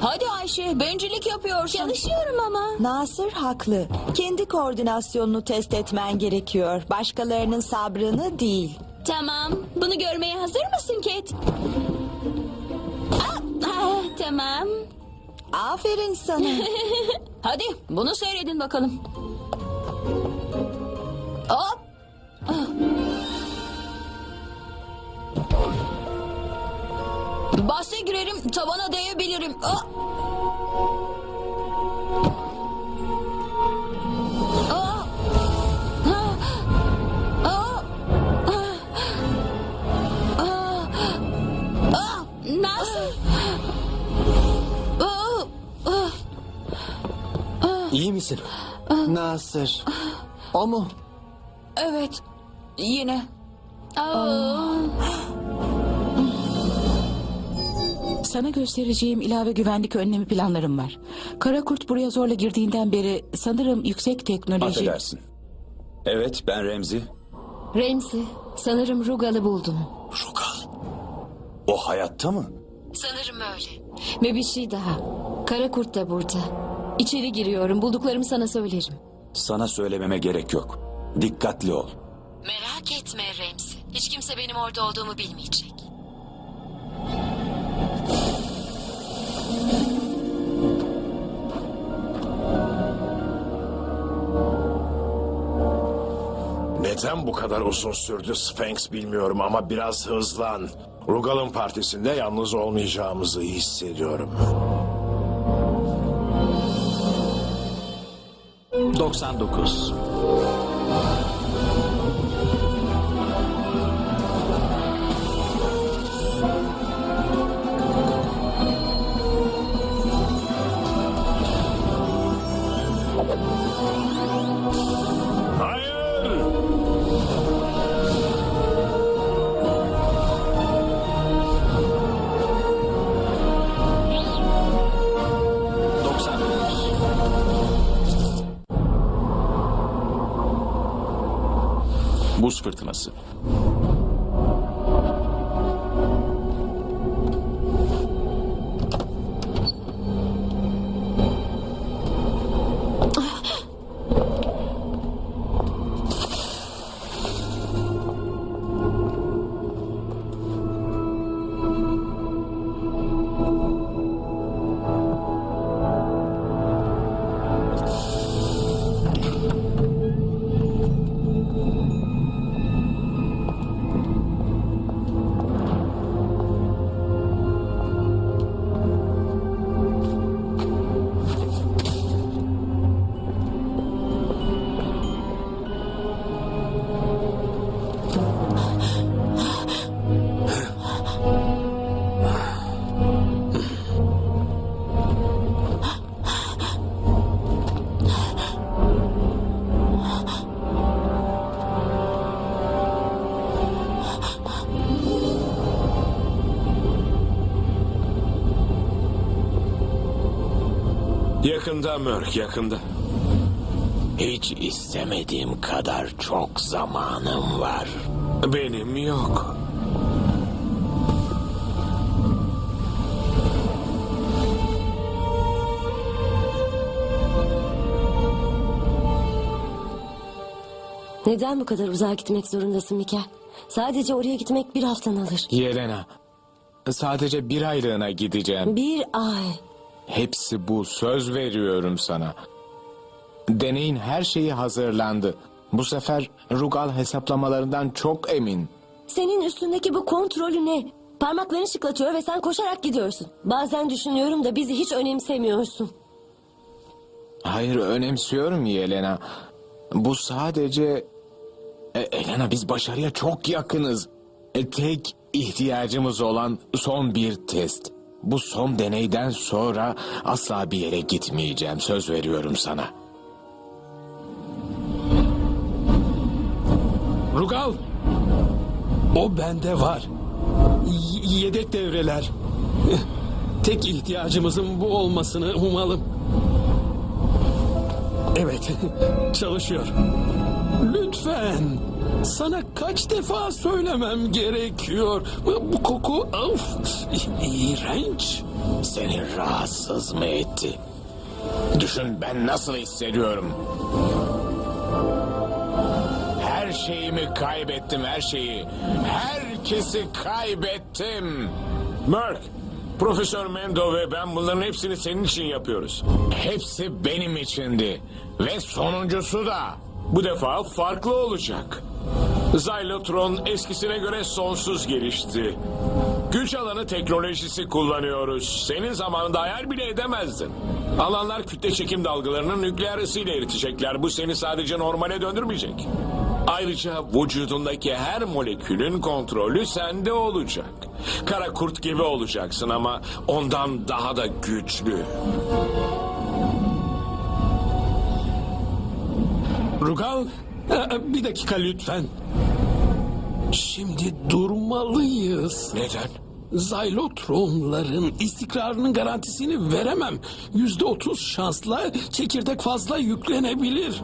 Hadi Ayşe, bencillik yapıyorsun. Çalışıyorum ama. Nasır haklı. Kendi koordinasyonunu test etmen gerekiyor. Başkalarının sabrını değil. Tamam. Bunu görmeye hazır mısın Kate? Ah, ah, tamam. Aferin sana. Hadi, bunu seyredin bakalım. Hop! Bahse girerim, tabana değebilirim. Ah! Nasıl? İyi misin? Nasır. O mu? Evet, yine. Sana göstereceğim ilave güvenlik önlemi planlarım var. Karakurt buraya zorla girdiğinden beri sanırım yüksek teknoloji... Affedersin. Evet ben Remzi. Ramsey, sanırım Rugal'ı buldum. Rugal. O hayatta mı? Sanırım öyle. Ve bir şey daha. Karakurt da burada. İçeri giriyorum. Bulduklarımı sana söylerim. Sana söylememe gerek yok. Dikkatli ol. Merak etme Ramsey. Hiç kimse benim orada olduğumu bilmeyecek. Neden bu kadar uzun sürdü Sphinx bilmiyorum ama biraz hızlan. Rugal'ın partisinde yalnız olmayacağımızı hissediyorum. 99. Buz Yakında Mörk, yakında. Hiç istemediğim kadar çok zamanım var. Benim yok. Neden bu kadar uzağa gitmek zorundasın Mika? Sadece oraya gitmek bir haftan alır. Yelena, sadece bir aylığına gideceğim. Bir ay. Hepsi bu, söz veriyorum sana. Deneyin her şeyi hazırlandı. Bu sefer Rugal hesaplamalarından çok emin. Senin üstündeki bu kontrolü ne? Parmaklarını şıklatıyor ve sen koşarak gidiyorsun. Bazen düşünüyorum da bizi hiç önemsemiyorsun. Hayır önemsiyorum Yelena. Bu sadece... E, Elena biz başarıya çok yakınız. E, tek ihtiyacımız olan son bir test. Bu son deneyden sonra asla bir yere gitmeyeceğim. Söz veriyorum sana. Rugal. O bende var. Y- yedek devreler. Tek ihtiyacımızın bu olmasını umalım. Evet, çalışıyor. Lütfen. Sana kaç defa söylemem gerekiyor. Bu koku of, iğrenç. Seni rahatsız mı etti? Düşün ben nasıl hissediyorum. Her şeyimi kaybettim her şeyi. Herkesi kaybettim. Merk, Profesör Mendo ve ben bunların hepsini senin için yapıyoruz. Hepsi benim içindi. Ve sonuncusu da. Bu defa farklı olacak. Zylotron eskisine göre sonsuz gelişti. Güç alanı teknolojisi kullanıyoruz. Senin zamanında hayal bile edemezdin. Alanlar kütle çekim dalgalarının nükleer ısıyla eritecekler. Bu seni sadece normale döndürmeyecek. Ayrıca vücudundaki her molekülün kontrolü sende olacak. Kara kurt gibi olacaksın ama ondan daha da güçlü. Rugal, e, bir dakika lütfen. Şimdi durmalıyız. Neden? Zylotronların istikrarının garantisini veremem. Yüzde otuz şansla çekirdek fazla yüklenebilir.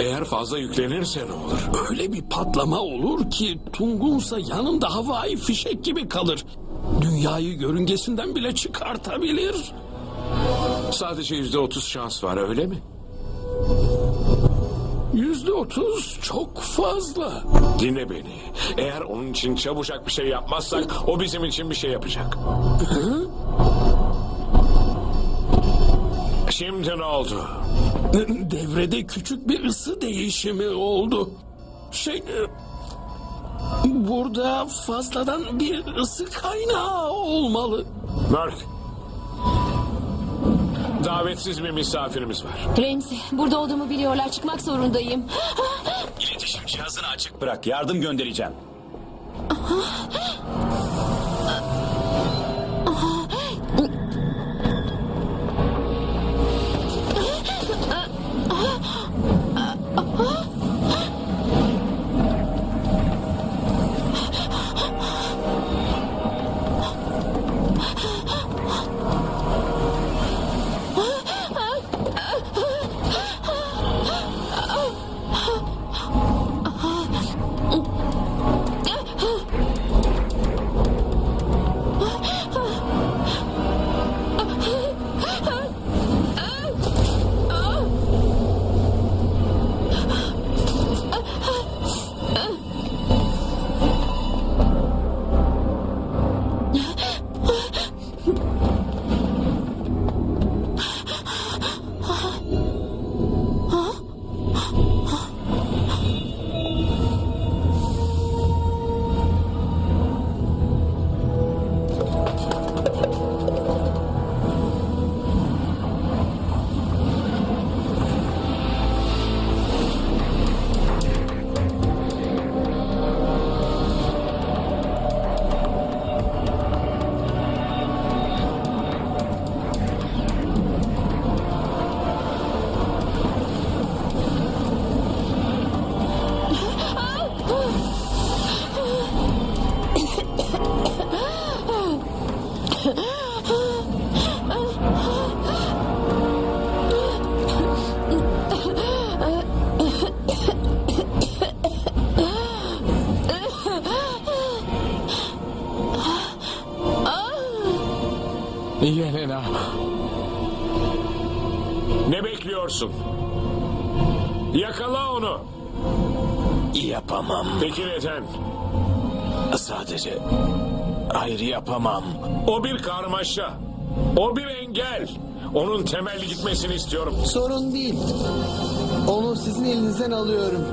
Eğer fazla yüklenirse ne olur? Öyle bir patlama olur ki Tungunsa yanında havai fişek gibi kalır. Dünyayı yörüngesinden bile çıkartabilir. Sadece yüzde otuz şans var öyle mi? Yüzde otuz çok fazla. Dinle beni. Eğer onun için çabucak bir şey yapmazsak o bizim için bir şey yapacak. Şimdi ne oldu? Devrede küçük bir ısı değişimi oldu. Şey... Burada fazladan bir ısı kaynağı olmalı. Mark. Davetsiz bir misafirimiz var. Ramsey burada olduğumu biliyorlar. Çıkmak zorundayım. İletişim cihazını açık bırak. Yardım göndereceğim. Yapamam. Peki neden? Sadece... Hayır yapamam. O bir karmaşa. O bir engel. Onun temelli gitmesini istiyorum. Sorun değil. Onu sizin elinizden alıyorum.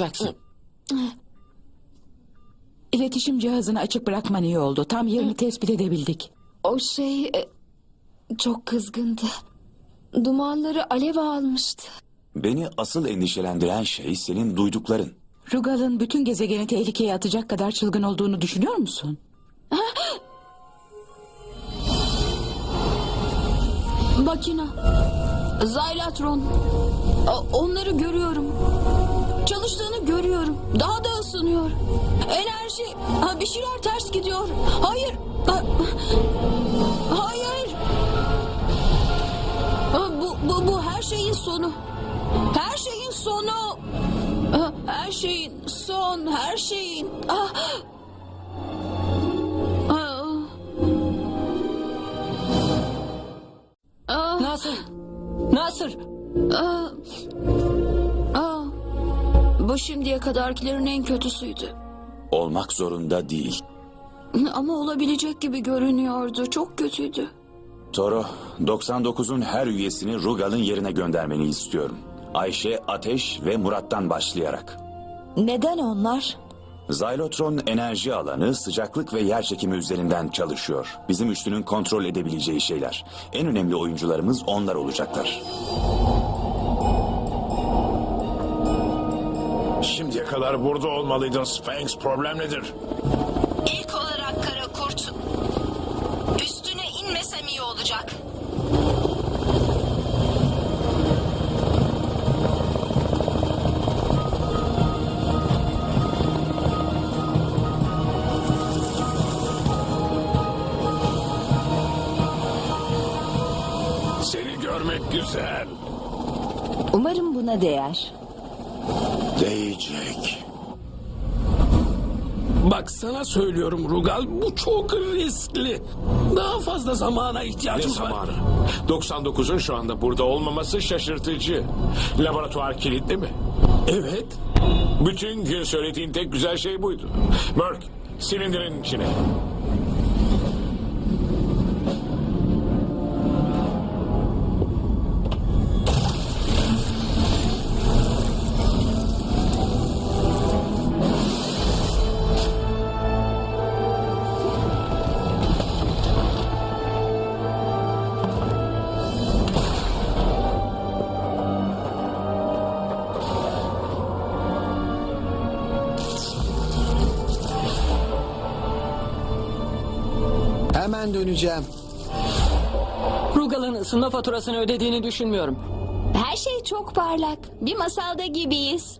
Olacaksın. İletişim cihazını açık bırakman iyi oldu. Tam yerini tespit edebildik. O şey e, çok kızgındı. Dumanları alev almıştı. Beni asıl endişelendiren şey senin duydukların. Rugal'ın bütün gezegeni tehlikeye atacak kadar çılgın olduğunu düşünüyor musun? makina. Zaylatron. A- Onları görüyorum. Görüyorum. Daha da ısınıyor. Enerji. Ha, bir şeyler ters gidiyor. Hayır. Ha, Hayır. Ha, Bu, bu, bu her şeyin sonu. Her şeyin sonu. Ha, Her şeyin son, her şeyin. Ah. Nasır. Aa, aa, bu şimdiye kadarkilerin en kötüsüydü. Olmak zorunda değil. Ama olabilecek gibi görünüyordu. Çok kötüydü. Toro, 99'un her üyesini Rugal'ın yerine göndermeni istiyorum. Ayşe, Ateş ve Murat'tan başlayarak. Neden onlar? Zylotron enerji alanı sıcaklık ve yer çekimi üzerinden çalışıyor. Bizim üçlünün kontrol edebileceği şeyler. En önemli oyuncularımız onlar olacaklar. Şimdiye kadar burada olmalıydın Sphinx. Problem nedir? İlk olarak kara kurt. Üstüne inmesem iyi olacak. Seni görmek güzel. Umarım buna değer. Sana söylüyorum Rugal bu çok riskli. Daha fazla zamana Ne ihtiyacımız var. zamanı? 99'un şu anda burada olmaması şaşırtıcı. Laboratuvar kilitli mi? Evet. Bütün gün söylediğin tek güzel şey buydu. Merk, silindirin içine. Hemen döneceğim. Rugal'ın ısınma faturasını ödediğini düşünmüyorum. Her şey çok parlak. Bir masalda gibiyiz.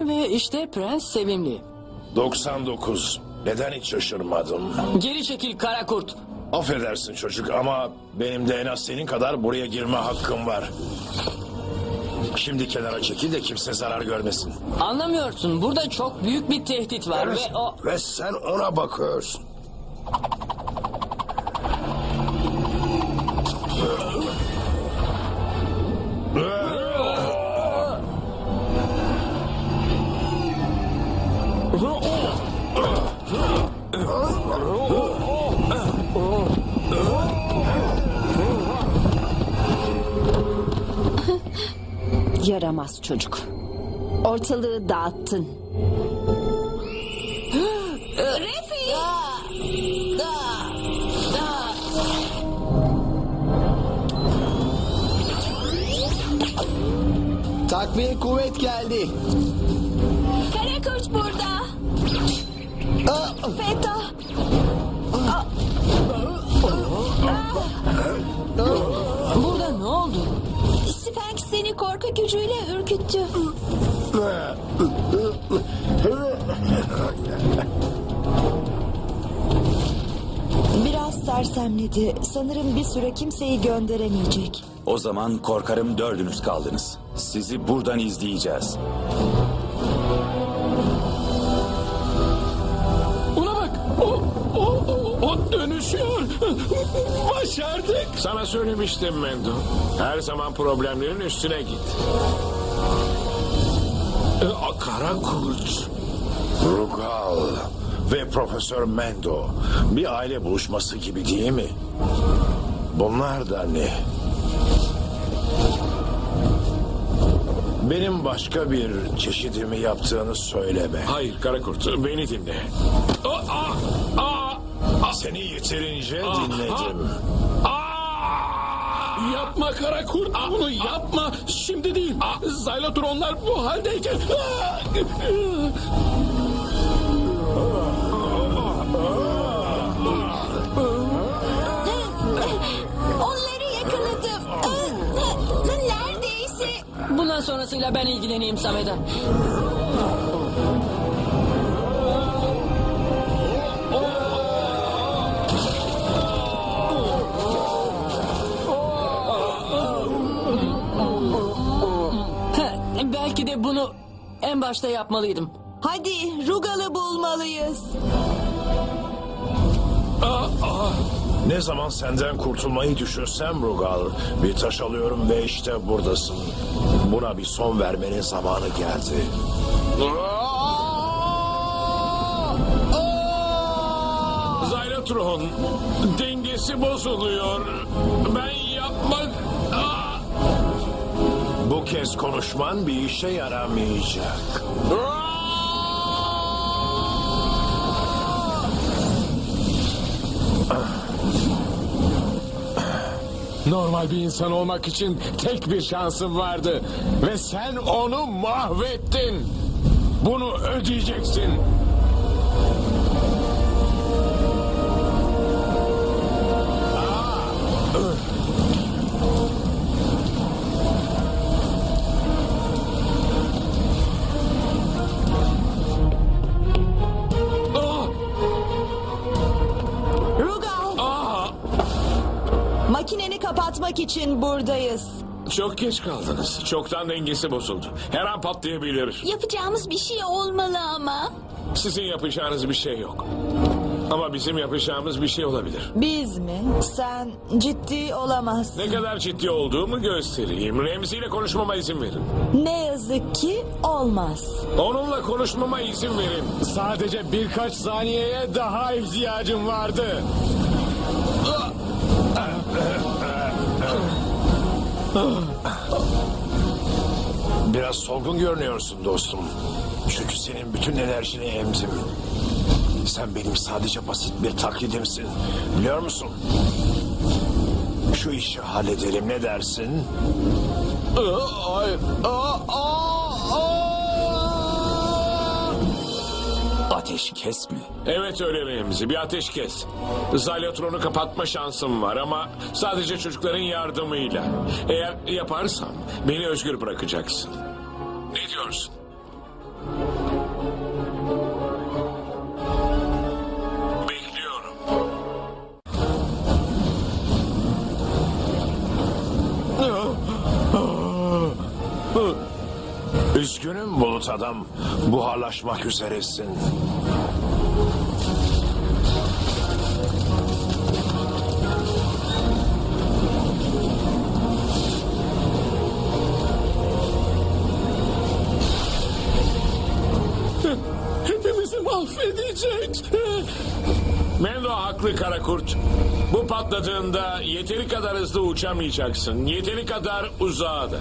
Ve işte Prens Sevimli. 99. Neden hiç şaşırmadım? Geri çekil kara kurt. Affedersin çocuk ama benim de en az senin kadar buraya girme hakkım var. Şimdi kenara çekil de kimse zarar görmesin. Anlamıyorsun. Burada çok büyük bir tehdit var ve o... Ve sen ona bakıyorsun. Yaramaz çocuk. Ortalığı dağıttın. Refi! Takviye kuvvet geldi. Kara kurt burada. Feta. Seni korku gücüyle ürküttü. Biraz sersemledi. Sanırım bir süre kimseyi gönderemeyecek. O zaman korkarım dördünüz kaldınız. Sizi buradan izleyeceğiz. O, dönüşüyor. Başardık. Sana söylemiştim Mendo. Her zaman problemlerin üstüne git. E, a, kara kurt. Rugal ve Profesör Mendo. Bir aile buluşması gibi değil mi? Bunlar da ne? Benim başka bir çeşidimi yaptığını söyleme. Hayır Karakurt, beni dinle. Aa, aa, aa, Ah. Seni yeterince ah, dinledim. Ah. Yapma kara kurt bunu yapma şimdi değil. Zaylatronlar bu haldeyken. Onları yakaladım. Neredeyse. Bundan sonrasıyla ben ilgileneyim Samet'e. Belki de bunu en başta yapmalıydım. Hadi Rugal'ı bulmalıyız. Ne zaman senden kurtulmayı düşünsem Rugal, bir taş alıyorum ve işte buradasın. Buna bir son vermenin zamanı geldi. Zaylatron dengesi bozuluyor. Ben yapmak... Bu kez konuşman bir işe yaramayacak. Normal bir insan olmak için tek bir şansım vardı. Ve sen onu mahvettin. Bunu ödeyeceksin. İçin buradayız. Çok geç kaldınız. Çoktan dengesi bozuldu. Her an patlayabilir. Yapacağımız bir şey olmalı ama. Sizin yapacağınız bir şey yok. Ama bizim yapacağımız bir şey olabilir. Biz mi? Sen ciddi olamazsın. Ne kadar ciddi olduğumu göstereyim. Remzi ile konuşmama izin verin. Ne yazık ki olmaz. Onunla konuşmama izin verin. Sadece birkaç saniyeye daha ihtiyacım vardı. Biraz solgun görünüyorsun dostum. Çünkü senin bütün enerjini emdim. Sen benim sadece basit bir taklidimsin. Biliyor musun? Şu işi halledelim ne dersin? Ateş kes mi? Evet öyle Remzi. Bir ateş kes. Zalyatron'u kapatma şansım var ama sadece çocukların yardımıyla. Eğer yaparsam beni özgür bırakacaksın. Ne diyorsun? Üzgünüm Bulut Adam. Buharlaşmak üzeresin. Hepimizi mahvedecek. Mendo haklı Karakurt. Bu patladığında yeteri kadar hızlı uçamayacaksın. Yeteri kadar uzağa da.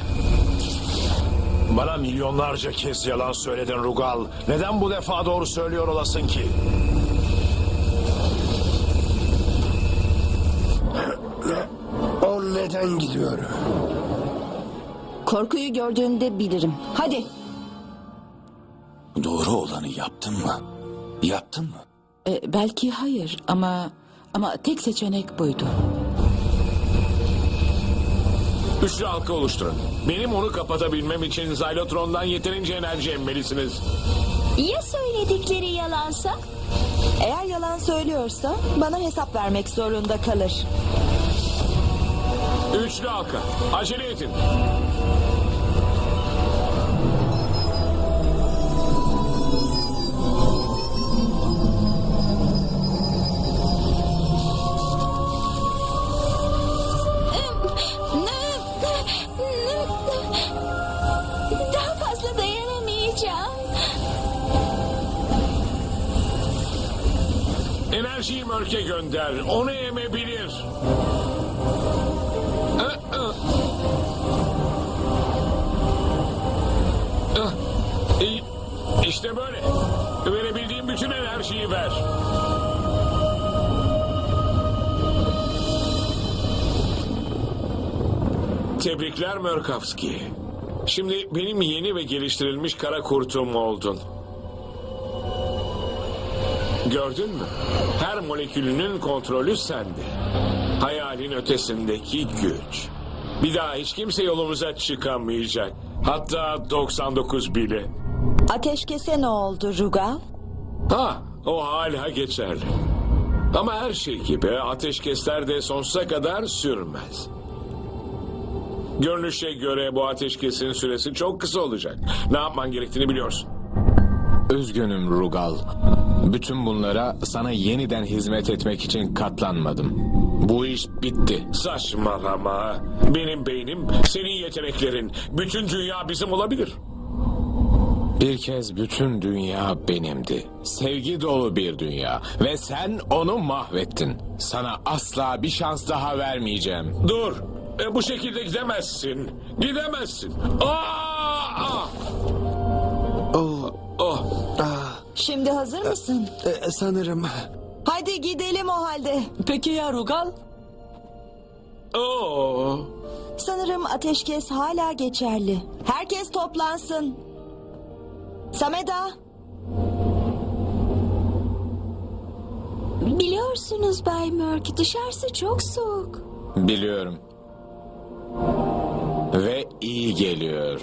Bana milyonlarca kez yalan söyledin Rugal. Neden bu defa doğru söylüyor olasın ki? O neden gidiyor? Korkuyu gördüğünde bilirim. Hadi. Doğru olanı yaptın mı? Yaptın mı? E, belki hayır ama ama tek seçenek buydu. Üçlü halka oluşturun. Benim onu kapatabilmem için Zylotron'dan yeterince enerji emmelisiniz. Ya söyledikleri yalansa? Eğer yalan söylüyorsa bana hesap vermek zorunda kalır. Üçlü halka. Acele edin. Enerjiyi Mörk'e gönder. Onu emebilir. İşte böyle. Verebildiğim bütün enerjiyi ver. Tebrikler Mörkavski. Şimdi benim yeni ve geliştirilmiş kara kurtum oldun. Gördün mü? Her molekülünün kontrolü sende. Hayalin ötesindeki güç. Bir daha hiç kimse yolumuza çıkamayacak. Hatta 99 bile. Ateşkese ne oldu Rugal? Ha, o hala geçerli. Ama her şey gibi ateşkesler de sonsuza kadar sürmez. Görünüşe göre bu ateşkesin süresi çok kısa olacak. Ne yapman gerektiğini biliyorsun. Üzgünüm Rugal. Bütün bunlara sana yeniden hizmet etmek için katlanmadım. Bu iş bitti. Saçmalama. Benim beynim, senin yeteneklerin. Bütün dünya bizim olabilir. Bir kez bütün dünya benimdi. Sevgi dolu bir dünya. Ve sen onu mahvettin. Sana asla bir şans daha vermeyeceğim. Dur. E, bu şekilde gidemezsin. Gidemezsin. Aa! Oh. Şimdi hazır mısın? e, sanırım. Hadi gidelim o halde. Peki ya Rugal? Oo. Sanırım ateşkes hala geçerli. Herkes toplansın. Sameda, Biliyorsunuz Bay Murk dışarısı çok soğuk. Biliyorum. Ve iyi geliyor.